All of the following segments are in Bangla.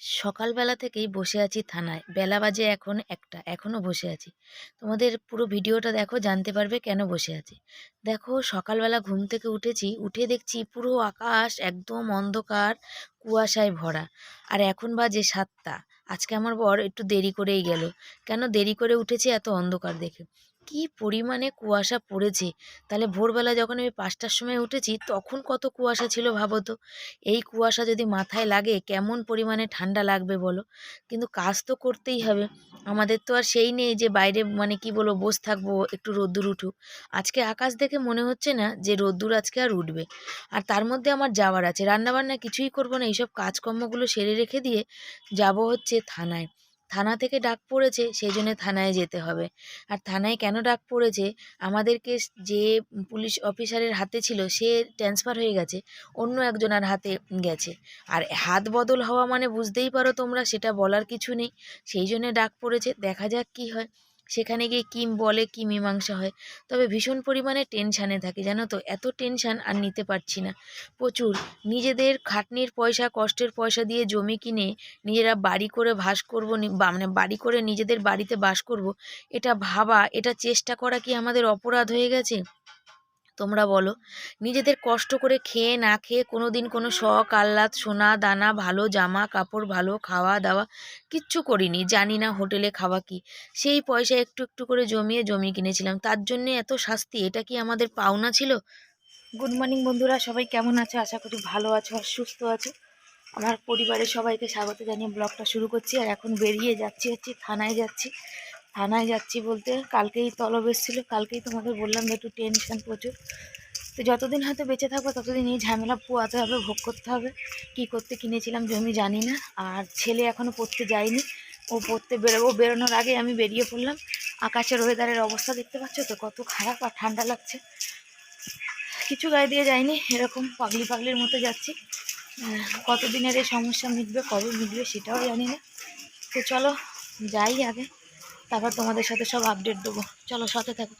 সকালবেলা থেকেই বসে আছি থানায়। বেলা বাজে এখন একটা এখনও বসে আছি। তোমাদের পুরো ভিডিওটা দেখো, জানতে পারবে কেন বসে আছি। দেখো, সকালবেলা ঘুম থেকে উঠেছি, উঠে দেখছি পুরো আকাশ একদম অন্ধকার, কুয়াশায় ভরা। আর এখন বাজে সাতটা। আজকে আমার বর একটু দেরি করেই গেল। কেন দেরি করে উঠেছি এত অন্ধকার দেখে? কি পরিমাণে কুয়াশা পড়েছে। তাহলে ভোরবেলা যখন আমি পাঁচটার সময় উঠেছি, তখন কত কুয়াশা ছিল ভাবো তো? এই কুয়াশা যদি মাথায় লাগে, কেমন পরিমাণে ঠান্ডা লাগবে বলো? কিন্তু কাজ তো করতেই হবে। আমাদের তো আর সেই নেই যে বাইরে মানে কি বলব, বসে থাকব, একটু রোদ্দুর উঠুক। আজকে আকাশ দেখে মনে হচ্ছে না যে রোদ্দুর আজকে আর উঠবে। আর তার মধ্যে আমার যাওয়ার আছে। রান্নাবান্না কিছুই করব না। এইসব কাজকর্মগুলো সেরে রেখে দিয়ে যাব হচ্ছে থানায়। থানা থেকে ডাক পড়েছে সেই জন্য থানায় যেতে হবে। আর থানায় কেন ডাক পড়েছে? আমাদেরকে যে পুলিশ অফিসারের হাতে ছিল, সে ট্রান্সফার হয়ে গেছে, অন্য একজনের হাতে গেছে। আর হাত বদল হওয়া মানে বুঝতেই পারো তোমরা, সেটা বলার কিছু নেই। সেই জন্যে ডাক পড়েছে, দেখা যাক কি হয়। সেখানে গিয়ে কিম বলে কি মীমাংসা হয়? তবে ভীষণ পরিমাণে টেনশানে থাকে, জানো তো? এত টেনশান আর নিতে পারছি না। প্রচুর। নিজেদের খাটনির পয়সা, কষ্টের পয়সা দিয়ে জমি কিনে নিজেরা বাড়ি করে ভাস করব মানে বাড়ি করে নিজেদের বাড়িতে বাস করব, এটা ভাবা, এটা চেষ্টা করা কি আমাদের অপরাধ হয়ে গেছে? তোমরা বলো। নিজেদের কষ্ট করে খেয়ে না খেয়ে কোনো দিন কোনো শখ, আহ্লাদ, সোনা, দানা, ভালো জামা, কাপড়, ভালো খাওয়া দাওয়া কিচ্ছু করিনি। জানি না হোটেলে খাওয়া কি। সেই পয়সা একটু একটু করে জমিয়ে জমি কিনেছিলাম। তার জন্যে এত শাস্তি, এটা কি আমাদের পাওনা ছিল? গুড মর্নিং বন্ধুরা, সবাই কেমন আছো? আশা করি ভালো আছো আর সুস্থ আছো। আমার পরিবারের সবাইকে স্বাগত জানিয়ে ব্লগটা শুরু করছি। আর এখন বেরিয়ে যাচ্ছি, হচ্ছে থানায় যাচ্ছি। থানায় যাচ্ছি বলতে, কালকেই তলব এসেছিল কালকেই তোমাদের বললাম যে একটু টেনশন প্রচুর। তো যতদিন হয়তো বেঁচে থাকব ততদিন এই ঝামেলা পোয়াতে হবে, ভোগ করতে হবে। কি করতে কিনেছিলাম জমি জানি না। আর ছেলে এখনও পড়তে যায়নি। ও পড়তে বেরোবো বেরোনোর আগে আমি বেরিয়ে পড়লাম। আকাশের ওয়েদারের অবস্থা দেখতে পাচ্ছ তো, কত খারাপ আর ঠান্ডা লাগছে। কিছু গায়ে দিয়ে যায়নি এরকম পাগলি পাগলির মতো যাচ্ছি। কতদিনের এই সমস্যা মিটবে, কবে মিটবে সেটাও জানি না। তো চলো, যাই আগে। তারপর তোমাদের সাথে সব আপডেট দেবো। চলো সাথে থাকো।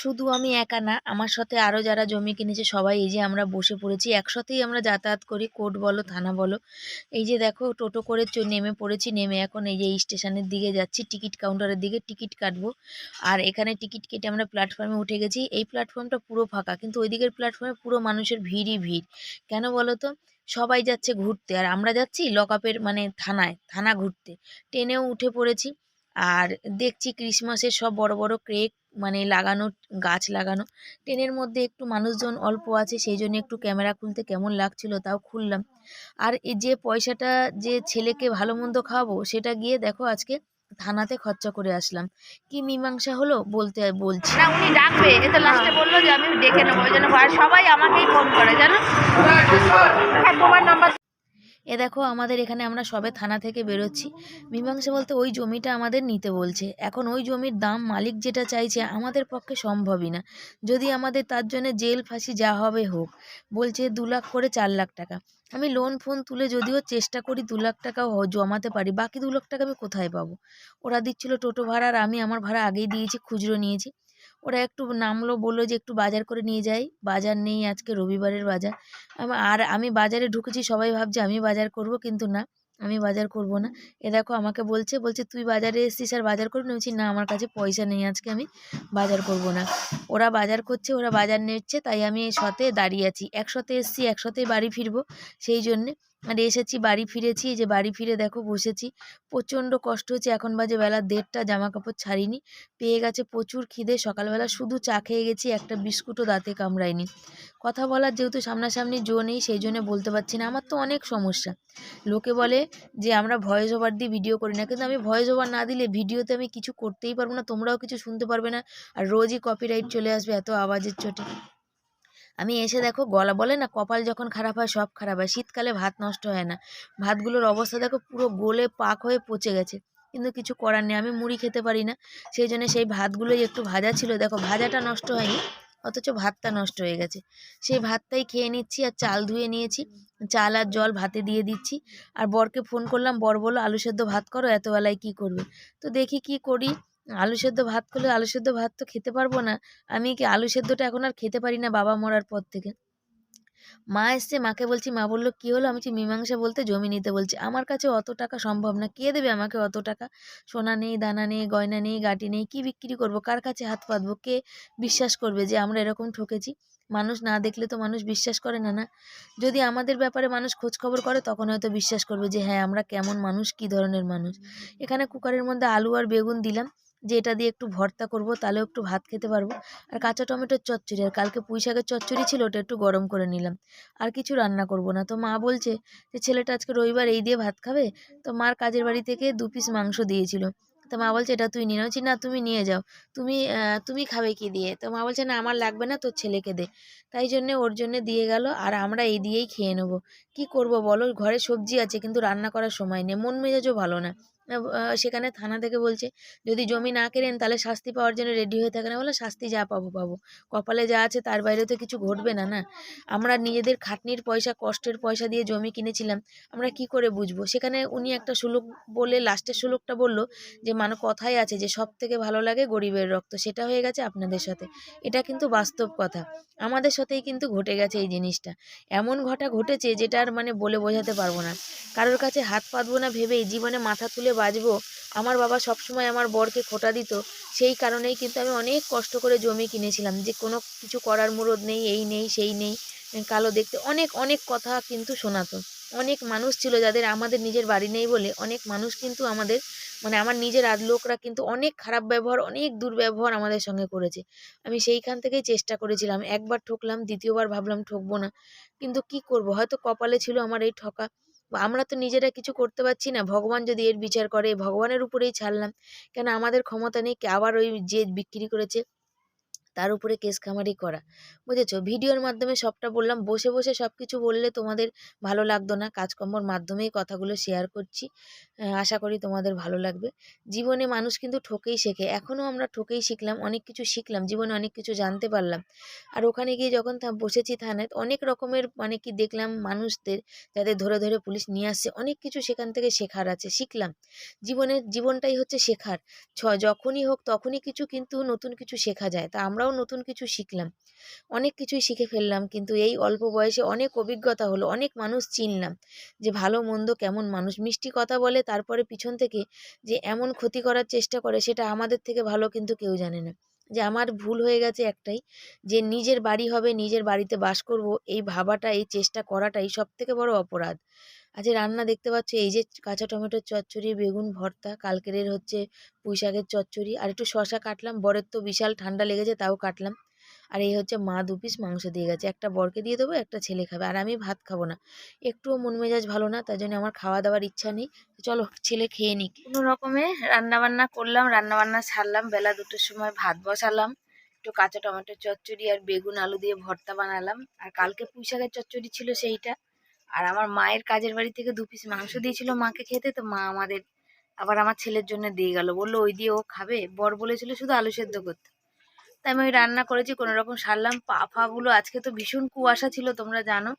শুধু আমি একা না, আমার সাথে আরও যারা জমি কিনেছে, সবাই এই যে আমরা বসে পড়েছি। একসাথেই আমরা যাতায়াত করি, কোর্ট বলো, থানা বলো। এই যে দেখো, টোটো করে নেমে পড়েছি, নেমে এখন এই যে স্টেশনের দিকে যাচ্ছি, টিকিট কাউন্টারের দিকে টিকিট কাটবো। আর এখানে টিকিট কেটে আমরা প্ল্যাটফর্মে উঠে গেছি। এই প্ল্যাটফর্মটা পুরো ফাঁকা, কিন্তু ওই দিকের প্ল্যাটফর্মে পুরো মানুষের ভিড়ই ভিড়। কেন বলো তো? সবাই যাচ্ছে ঘুরতে। আর আমরা যাচ্ছি লকআপের মানে থানায়, থানা ঘুরতে। ট্রেনেও উঠে পড়েছি। আর দেখছি ক্রিসমাসের সব বড় বড় ক্রেক মানে লাগানো গাছ লাগানো। ট্রেনের মধ্যে একটু মানুষজন অল্প আছে সেই জন্য একটু ক্যামেরা খুলতে কেমন লাগছিল তাও খুললাম। আর এই যে পয়সাটা যে ছেলেকে ভালো মন্দ খাওয়াবো সেটা গিয়ে দেখো আজকে থানাতে খরচা করে আসলাম। কি মীমাংসা হলো বলতে বলছি। না উনি ডাকবে এ তো লাস্টে বলল যে আমি ডেকে নেব ওই জন্য সবাই আমাকেই ফোন করে জানো? হ্যাঁ তোমার নাম্বার এ দেখো, আমাদের এখানে আমরা সবে থানা থেকে বেরোচ্ছি। মীমাংসা বলতে ওই জমিটা আমাদের নিতে বলছে। এখন ওই জমির দাম মালিক যেটা চাইছে আমাদের পক্ষে সম্ভবই না। যদি আমাদের তার জন্য জেল ফাঁসি যা হবে হোক, বলছে দু লাখ করে চার লাখ টাকা। আমি লোন ফোন তুলে যদিও চেষ্টা করি দু লাখ টাকা জমাতে পারি, বাকি দু লাখ টাকা আমি কোথায় পাবো? ওরা দিচ্ছিল টোটো ভাড়া আর আমি আমার ভাড়া আগেই দিয়েছি, খুচরো নিয়েছি। ওরা একটু নামলো, বলল যে একটু বাজার করে নিয়ে যাই। বাজার নেই আজকে, রবিবারের বাজার। আর আমি বাজারে ঢুকেছি, সবাই ভাবছে আমি বাজার করব, কিন্তু না, আমি বাজার করব না। এ দেখো আমাকে বলছে বলছে তুই বাজারে এসেছিস আর বাজার করবি না?" না, আমার কাছে পয়সা নেই, আজকে আমি বাজার করব না। ওরা বাজার করছে, ওরা বাজার নিচ্ছে, তাই আমি শতে দাঁড়িয়ে আছি। একসাথে এসেছি একশোতেই বাড়ি ফিরবো, সেই জন্যে। আর এসেছি, বাড়ি ফিরেছি যে বাড়ি ফিরে দেখো বসেছি। প্রচণ্ড কষ্ট হচ্ছে, এখন বাজে বেলা দেড়টা জামা কাপড় ছাড়িনি, পেয়ে গেছে প্রচুর খিদে, সকালবেলা শুধু চা খেয়ে গেছি, একটা বিস্কুটও দাঁতে কামড়ায়নি। কথা বলার যেহেতু সামনাসামনি জো নেই, সেই জন্য বলতে পারছি না, আমার তো অনেক সমস্যা। লোকে বলে যে, আমরা ভয়েস ওভার দিয়ে ভিডিও করি না। কিন্তু আমি ভয়েস ওভার না দিলে ভিডিওতে আমি কিছু করতেই পারব না, তোমরাও কিছু শুনতে পারবে না, আর রোজই কপিরাইট চলে আসবে, এত আওয়াজের চোটে। আমি এসে দেখো গলা বলে না, কপাল যখন খারাপ হয় সব খারাপ হয়, শীতকালে ভাত নষ্ট হয় না। ভাতগুলোর অবস্থা দেখো পুরো গোলে পাক হয়ে পচে গেছে, কিন্তু কিছু করার নেই, আমি মুড়ি খেতে পারি না। সেই জন্য সেই ভাতগুলোই একটু ভাজা ছিল, দেখো ভাজাটা নষ্ট হয়নি, অথচ ভাতটা নষ্ট হয়ে গেছে। সেই ভাতটাই খেয়ে নিচ্ছি আর চাল ধুয়ে নিয়েছি, চাল আর জল ভাতে দিয়ে দিচ্ছি। আর বরকে ফোন করলাম, বর বলল, আলু সেদ্ধ ভাত করো এত বেলায় কী করবে? তো দেখি কি করি। আলু সেদ্ধ ভাত করলে আলু সেদ্ধ ভাত তো খেতে পারব না। আমি কি আলু সেদ্ধটা এখন আর খেতে পারি না বাবা মরার পর থেকে। মা এসছে, মাকে বলছি, মা বলল, কী হলো? আমি মীমাংসা বলতে জমি নিতে বলছি। আমার কাছে অত টাকা সম্ভব না। কে দেবে আমাকে অত টাকা? সোনা নেই, দানা নেই, গয়না নেই, গাটি নেই, কী বিক্রি করব? কার কাছে হাত পাতবো? কে বিশ্বাস করবে যে আমরা এরকম ঠকেছি? মানুষ না দেখলে তো মানুষ বিশ্বাস করে না না? যদি আমাদের ব্যাপারে মানুষ খোঁজ খবর করে, তখন হয়তো বিশ্বাস করবে যে হ্যাঁ আমরা কেমন মানুষ, কী ধরনের মানুষ? এখানে কুকারের মধ্যে আলু আর বেগুন দিলাম। যে এটা দিয়ে একটু ভর্তা করব, তাহলেও একটু ভাত খেতে পারব। আর কাঁচা টমেটোর চচ্চড়ি, আর কালকে পুঁই শাকের চচ্চড়ি ছিল, ওটা একটু গরম করে নিলাম। আর কিছু রান্না করব না। তো মা বলছে যে, ছেলেটা আজকে রবিবার এই দিয়ে ভাত খাবে? তো মার কাজের বাড়ি থেকে দু পিস মাংস দিয়েছিল। তো মা বলছে, এটা তুই নিয়ে নাও। না তুমি নিয়ে যাও। তুমি তুমি খাবে কি দিয়ে? তো মা বলছে, না, আমার লাগবে না, তোর ছেলেকে দে। তাই জন্যে, ওর জন্য দিয়ে গেল, আর আমরা এই দিয়েই খেয়ে নেব। কি করব বলো? ঘরে সবজি আছে, কিন্তু রান্না করার সময় নেই। মন মেজাজও ভালো না। সেখানে থানা থেকে বলছে, যদি জমি না কেনেন, তাহলে শাস্তি পাওয়ার জন্য রেডি হয়ে থাকে না বলে শাস্তি যা পাবো পাবো। কপালে যা আছে, তার বাইরে তো কিছু ঘটবে না না? আমরা নিজেদের খাটনির পয়সা, কষ্টের পয়সা দিয়ে জমি কিনেছিলাম, আমরা কি করে বুঝব? সেখানে উনি একটা সুলোক বলে, লাস্টের সুলোকটা বলল যে মানে কথাই আছে যে সব থেকে ভালো লাগে গরিবের রক্ত। সেটা হয়ে গেছে আপনাদের সাথে। এটা কিন্তু বাস্তব কথা। আমাদের সাথেই কিন্তু ঘটে গেছে এই জিনিসটা। এমন ঘটা ঘটেছে যেটা আর মানে বলে বোঝাতে পারব না। কারোর কাছে হাত পাতবো না ভেবেই জীবনে মাথা তুলে বাঁচবো। আমার বাবা সবসময় আমার বরকে খোটা দিত। সেই কারণেই কিন্তু আমি অনেক কষ্ট করে জমি কিনেছিলাম। যে কোনো কিছু করার মুরদ নেই, এই নেই, সেই নেই, কালো দেখতে। অনেক অনেক কথা কিন্তু শোনাতো। অনেক মানুষ ছিল যাদের আমাদের নিজের বাড়ি নেই বলে অনেক মানুষ কিন্তু আমাদের মানে আমার নিজের আদ লোকরা কিন্তু অনেক খারাপ ব্যবহার, অনেক দুর্ব্যবহার আমাদের সঙ্গে করেছে। আমি সেইখান থেকেই চেষ্টা করেছিলাম। একবার ঠকলাম, দ্বিতীয়বার ভাবলাম ঠকবো না। কিন্তু কি করব? হয়তো কপালে ছিল আমার এই ঠকা। আমরা তো নিজেরা কিছু করতে পারছি না। ভগবান যদি এর বিচার করে, ভগবানের উপরেই ছাড়লাম। কেন আমাদের ক্ষমতা নেই? আবার ওই যে বিক্রি করেছে? তার উপরে কেস খামারি করা। বুঝেছ? ভিডিওর মাধ্যমে সবটা বললাম, বসে বসে সব কিছু বললে তোমাদের ভালো লাগতো না। কাজকর্মর মাধ্যমেই কথাগুলো শেয়ার করছি। আশা করি তোমাদের ভালো লাগবে। জীবনে মানুষ কিন্তু ঠকেই শেখে। এখনও আমরা ঠকেই শিখলাম, অনেক কিছু শিখলাম, জীবনে অনেক কিছু জানতে পারলাম। আর ওখানে গিয়ে যখন বসেছি থানায়, অনেক রকমের মানে কি দেখলাম মানুষদের যাদের ধরে ধরে পুলিশ নিয়ে আসছে, অনেক কিছু সেখান থেকে শেখার আছে, শিখলাম। জীবনের, জীবনটাই হচ্ছে শেখার। ছ, যখনই হোক তখনই কিছু কিন্তু নতুন কিছু শেখা যায়। তা আমরাও নতুন কিছু শিখলাম। অনেক কিছুই শিখে ফেললাম, কিন্তু এই অল্প বয়সে অনেক অভিজ্ঞতা হলো, অনেক মানুষ চিনলাম যে ভালো, মন্দ, কেমন মানুষ। মিষ্টি কথা বলে তারপরে পিছন থেকে যে এমন ক্ষতি করার চেষ্টা করে সেটা আমাদের থেকে ভালো কিন্তু কেউ জানে না। যে আমার ভুল হয়ে গেছে একটাই, যে নিজের বাড়ি হবে, নিজের বাড়িতে বাস করব, এই ভাবাটা, এই চেষ্টা করাটাই সব থেকে বড় অপরাধ। আজ রান্না দেখতে পাচ্ছ, এই যে কাঁচা টমেটোর চচ্চড়ি, বেগুন ভর্তা কালকেরের হচ্ছে পুঁই শাকের চচ্চড়ি, আর একটু শশা কাটলাম, বরের তো বিশাল ঠান্ডা লেগেছে তাও কাটলাম। আর এই হচ্ছে মা দু পিস মাংস দিয়ে গেছে, একটা বরকে দিয়ে দেবো, একটা ছেলে খাবে, আর আমি ভাত খাব না। একটুও মন মেজাজ ভালো না তাই জন্য আমার খাওয়া দাওয়ার ইচ্ছা নেই চলো ছেলে খেয়ে নিক। কোনো রকমে রান্নাবান্না করলাম, রান্না বান্না ছাড়লাম বেলা দুটোর সময় ভাত বসালাম, একটু কাঁচা টমেটোর চচ্চড়ি আর বেগুন, আলু দিয়ে ভর্তা বানালাম, আর কালকে পুঁই শাকের চচ্চড়ি ছিল সেইটা। আর আমার মায়ের কাজের বাড়ি থেকে দু পিস মাংস দিয়েছিল মাকে খেতে, তো মা আমাদের আবার আমার ছেলের জন্য দিয়ে গেল। বলল, ওই দিয়ে ও খাবে? বর বলেছিল শুধু আলু সেদ্ধ করতে। তাই আমি ওই রান্না করেছি, কোনো রকম সারলাম। পা ফাগুলো আজকে তো ভীষণ কুয়াশা ছিল, তোমরা জানো।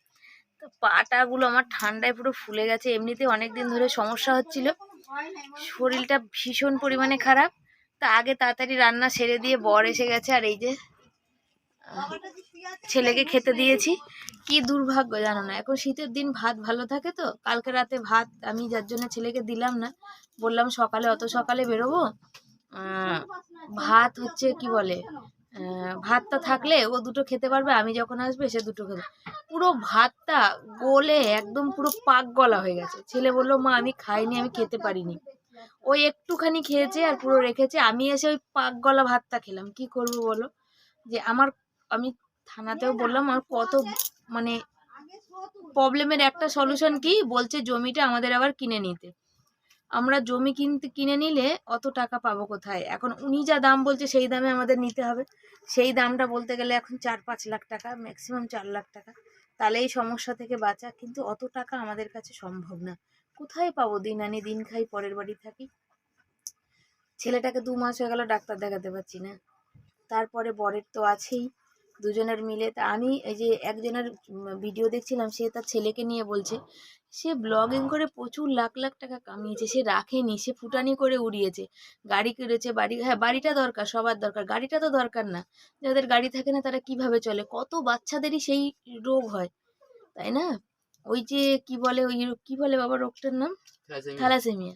তো পাটাগুলো আমার ঠান্ডায় পুরো ফুলে গেছে। এমনিতে অনেক দিন ধরে সমস্যা হচ্ছিল। শরীরটা ভীষণ পরিমাণে খারাপ। তা আগে তাড়াতাড়ি রান্না সেরে দিয়ে বর এসে গেছে, আর এই যে ছেলেকে খেতে দিয়েছি। কি দুর্ভাগ্য জানো না? এখন শীতের দিন, ভাত ভালো থাকে তো? কালকে রাতে ভাত, আমি যার জন্য ছেলেকে দিলাম না, বললাম সকালে, অত সকালে বেরোবো? ভাত হচ্ছে কি বলে? ভাতটা থাকলে ও দুটো খেতে পারবে, আমি যখন আসবে সে দুটো খেতে পুরো ভাতটা গলে একদম পুরো পাক গলা হয়ে গেছে। ছেলে বলল, মা, আমি খাইনি, আমি খেতে পারিনি। ওই একটুখানি খেয়েছে আর পুরো রেখেছে। আমি এসে ওই পাক গলা ভাতটা খেলাম। কি করব বলো? যে আমার, আমি থানাতেও বললাম, আমার কত মানে প্রবলেমের একটা সলিউশন কি? বলছে জমিটা আমাদের আবার কিনে নিতে। আমরা জমি কিনতে, কিনে নিলে অত টাকা পাবো কোথায়? এখন উনি যা দাম বলছে সেই দামে আমাদের নিতে হবে। সেই দামটা বলতে গেলে এখন চার পাঁচ লাখ টাকা ম্যাক্সিমাম চার লাখ টাকা। তাহলে এই সমস্যা থেকে বাঁচা। কিন্তু অত টাকা আমাদের কাছে সম্ভব না। কোথায় পাবো দিন আনি, দিন খাই, পরের বাড়ি থাকি? ছেলেটাকে দু মাস হয়ে গেল ডাক্তার দেখাতে পারছি না। তারপরে বরের তো আছেই। দুজনের মিলে। তা আমি এই যে একজনের ভিডিও দেখছিলাম সে তার ছেলেকে নিয়ে বলছে সে ব্লগিং করে প্রচুর লাখ লাখ টাকা কামিয়েছে সে রাখেনি সে ফুটানি করে উড়িয়েছে। গাড়ি কিনেছে বাড়ি হ্যাঁ বাড়িটা দরকার সবার দরকার গাড়িটা তো দরকার না। যাদের গাড়ি থাকে না তারা কীভাবে চলে? কত বাচ্চাদেরই সেই রোগ হয় তাই না? ওই যে কি বলে ওই কি বলে বাবা রোগটার নাম? থ্যালাসেমিয়া।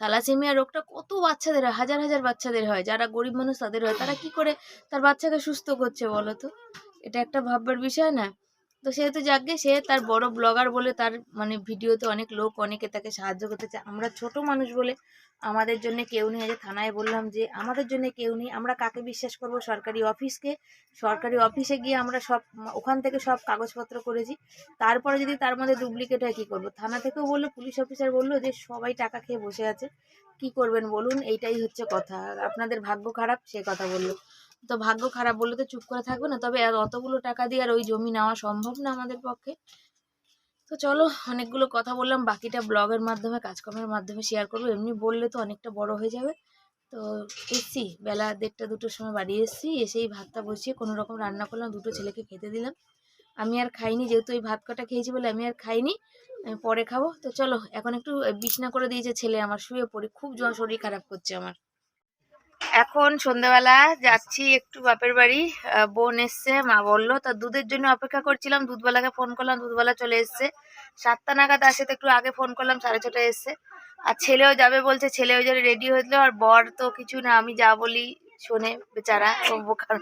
থ্যালাসেমিয়া রোগটা কত বাচ্চাদের হয়, হাজার হাজার বাচ্চাদের হয়। যারা গরিব মানুষ তাদের হয়। তারা কি করে তার বাচ্চাকে সুস্থ করছে বলো তো? এটা একটা ভাববার বিষয় না। তো সেহেতু যাকে সে তার বড় ব্লগার বলে তার মানে ভিডিওতে অনেক লোক অনেকে তাকে সাহায্য করতে চায়। আমরা ছোট মানুষ বলে আমাদের জন্য কেউ নেই। আজ থানায় বললাম যে আমাদের জন্য কেউ নেই। আমরা কাকে বিশ্বাস করব? সরকারি অফিসকে সরকারি অফিসে গিয়ে আমরা সব ওখান থেকে সব কাগজপত্র করেছি। তারপরে যদি তার মধ্যে ডুপ্লিকেট হয় কী করব? থানা থেকেও বলল পুলিশ অফিসার বলল যে সবাই টাকা খেয়ে বসে আছে। কি করবেন বলুন? এইটাই হচ্ছে কথা। আপনাদের ভাগ্য খারাপ, সে কথা বলল। তো ভাগ্য খারাপ বললে তো চুপ করে থাকবে না। তবে অতগুলো টাকা দিয়ে আর ওই জমি নেওয়া সম্ভব না আমাদের পক্ষে। তো চলো, অনেকগুলো কথা বললাম, বাকিটা ব্লগের মাধ্যমে, কাজকর্মের মাধ্যমে শেয়ার করব। এমনি বললে তো অনেকটা বড় হয়ে যাবে। তো এসছি, বেলা দেড়টা দুটোর সময় বাড়ি এসছি, এসেই ভাতটা বসিয়ে কোনো রকম রান্না করলাম, দুটো ছেলেকে খেতে দিলাম। আমি আর খাইনি, যেহেতু ওই ভাত কটা খেয়েছি বলে আমি আর খাইনি পরে খাব। তো চলো, এখন একটু বিছনা করে দিয়েছে ছেলে আমার, শুয়ে পড়ি, খুব জ্বর, শরীর খারাপ করছে আমার। এখন সন্ধ্যাবেলা যাচ্ছি একটু বাপের বাড়ি বোন এসছে, মা বলল, তা দুধের জন্য অপেক্ষা করছিলাম দুধবেলাকে ফোন করলাম, দুধওয়ালা চলে এসছে। সাতটা নাগাদ আসে তো একটু আগে ফোন করলাম, সাড়ে ছটায় এসছে। আর ছেলেও যাবে বলছে, ছেলেও যাবে রেডি হয়েছিল আর বর তো কিছু না, আমি যা বলি শোনে বেচারা বোকার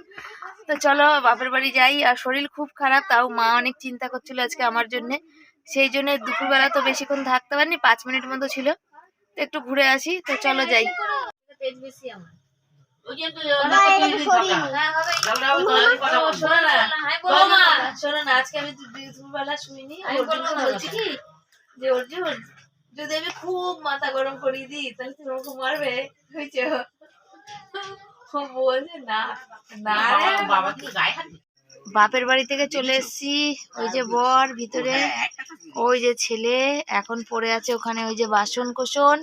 তো চলো বাপের বাড়ি যাই, আর শরীর খুব খারাপ, তাও মা অনেক চিন্তা করছিল আজকে আমার জন্যে। সেই জন্য দুপুরবেলা তো বেশিক্ষণ থাকতে পারিনি, পাঁচ মিনিট মতো ছিল। তো একটু ঘুরে আসি, তো চলো যাই। আমার। আজকে আমি দুপুরবেলা শুইনি। বলছি কি? যে অর্জুন যদি আমি খুব মাথা গরম করিয়ে দিই তাহলে তুমি আমাকে মারবে। বুঝছ? বলছে না না বাবা কি গায়ে হাত বাপের বাড়ি থেকে চলে এসেছি। ওই যে বর ভিতরে। ওই যে ছেলে এখন পড়ে আছে ওখানে ওই যে বাসন কোসন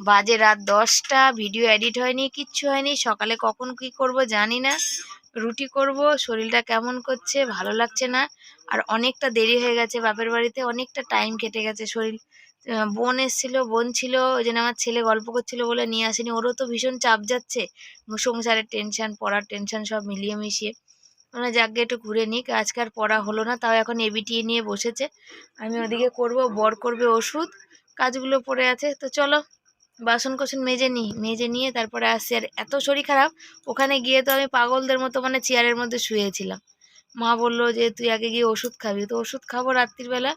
বাজে রাত দশটা ভিডিও এডিট হয়নি, কিচ্ছু হয়নি, সকালে কখন কি করব জানি না। রুটি করব, শরীরটা কেমন করছে, ভালো লাগছে না। আর অনেকটা দেরি হয়ে গেছে বাপের বাড়িতে, অনেকটা টাইম কেটে গেছে শরীর। বোন এসেছিল, বোন ছিল, ওই জন্য আমার ছেলে গল্প করছিল বলে নিয়ে আসেনি। ওরও তো ভীষণ চাপ যাচ্ছে। সংসারের টেনশন পড়ার টেনশন সব মিলিয়ে মিশিয়ে। মানে যাকে একটু ঘুরে নিক। আজকে আর পড়া হলো না, তাও এখন এবিটিএ নিয়ে বসেছে। আমি ওদিকে করব, বর করবে ওষুধ, কাজগুলো পড়ে আছে। তো চলো বাসন কোসন মেজে নিই মেজে নিয়ে তারপরে আসছি। আর এত শরীর খারাপ ওখানে গিয়ে তো আমি পাগলদের মতো মানে চেয়ারের মধ্যে শুয়েছিলাম। মা বলল যে তুই আগে গিয়ে ওষুধ খাবি। তো ওষুধ খাব রাত্রিবেলা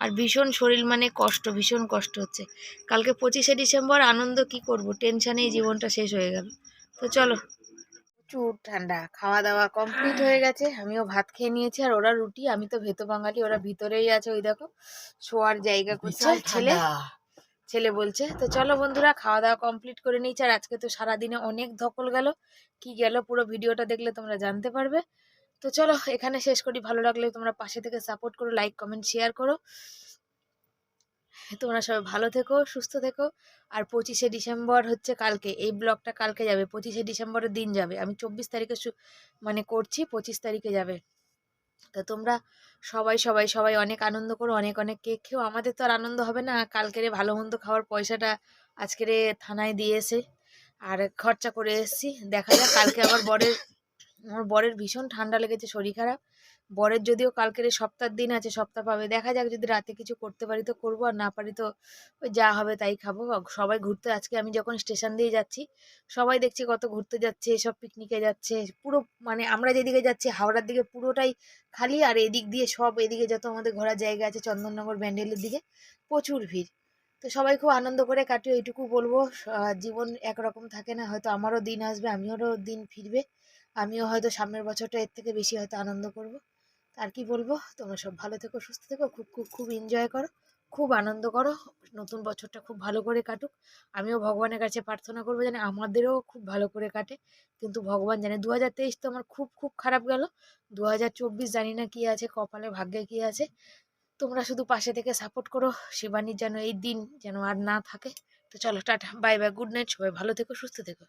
আর ভীষণ শরীর মানে কষ্ট ভীষণ কষ্ট হচ্ছে। কালকে পঁচিশে ডিসেম্বর আনন্দ কি করব? টেনশানেই জীবনটা শেষ হয়ে গেল। তো চলো। প্রচুর ঠান্ডা। খাওয়া দাওয়া কমপ্লিট হয়ে গেছে। আমিও ভাত খেয়ে নিয়েছি আর ওরা রুটি আমি তো ভেতো বাঙালি ওরা ভিতরেই আছে ওই দেখো। শোয়ার জায়গা করছে ছেলে? ছেলে বলছে, তো চলো বন্ধুরা খাওয়া দাওয়া কমপ্লিট করে নিয়েছি আর আজকে তো সারাদিনে অনেক ধকল গেল। কি গেল পুরো ভিডিওটা দেখলে তোমরা জানতে পারবে। তো চলো, এখানে শেষ করি। ভালো লাগলে তোমরা পাশে থেকে সাপোর্ট করো লাইক কমেন্ট শেয়ার করো। তোমরা সবাই ভালো থেকো, সুস্থ থেকো। আর পঁচিশে ডিসেম্বর হচ্ছে কালকে, এই ব্লগটা কালকে যাবে, পঁচিশে ডিসেম্বরের দিন যাবে। আমি চব্বিশ তারিখে মানে করছি, পঁচিশ তারিখে যাবে। তা তোমরা সবাই সবাই সবাই অনেক আনন্দ করো, অনেক অনেক কেক খেয়েও আমাদের তো আর আনন্দ হবে না। কালকেরে ভালো মন্দ খাওয়ার পয়সাটা আজকেরে থানায় দিয়ে এসে আর খরচা করে এসেছি। দেখা যাক, কালকে আবার বরের আমার বরের ভীষণ ঠান্ডা লেগেছে, শরীর খারাপ। বরের যদিও কালকের এই সপ্তাহের দিন আছে, সপ্তাহ পাবে। দেখা যাক যদি রাতে কিছু করতে পারি তো করব, আর না পারি তো যা হবে তাই খাব। সবাই ঘুরতে, আজকে আমি যখন স্টেশন দিয়ে যাচ্ছি, সবাই দেখছি কত ঘুরতে যাচ্ছে, সব পিকনিকে যাচ্ছে, পুরো মানে আমরা যেদিকে যাচ্ছি, হাওড়ার দিকে পুরোটাই খালি, আর এদিক দিয়ে সব এদিকে যত আমাদের ঘোরার জায়গা আছে, চন্দননগর, ব্যান্ডেলের দিকে প্রচুর ভিড়। তো সবাই খুব আনন্দ করে কাটিয়ে এইটুকু বলব জীবন একরকম থাকে না, হয়তো আমারও দিন আসবে আমিও দিন ফিরবে, আমিও হয়তো সামনের বছরটা এর থেকে বেশি হয়তো আনন্দ করব। আর কি বলব? তোমরা সব ভালো থেকো, সুস্থ থেকো, খুব খুব খুব এনজয় করো, খুব আনন্দ করো, নতুন বছরটা খুব ভালো করে কাটুক। আমিও ভগবানের কাছে প্রার্থনা করব যেন আমাদেরও খুব ভালো করে কাটে। কিন্তু ভগবান জানে দু হাজার তেইশ তো আমার খুব খুব খারাপ গেল। দু হাজার চব্বিশ জানি না কী আছে, কপালে ভাগ্যে কী আছে। তোমরা শুধু পাশে থেকে সাপোর্ট করো, শিবানীর যেন এই দিন যেন আর না থাকে। তো চলো tata bye bye good night সবাই ভালো থেকো, সুস্থ থেকো।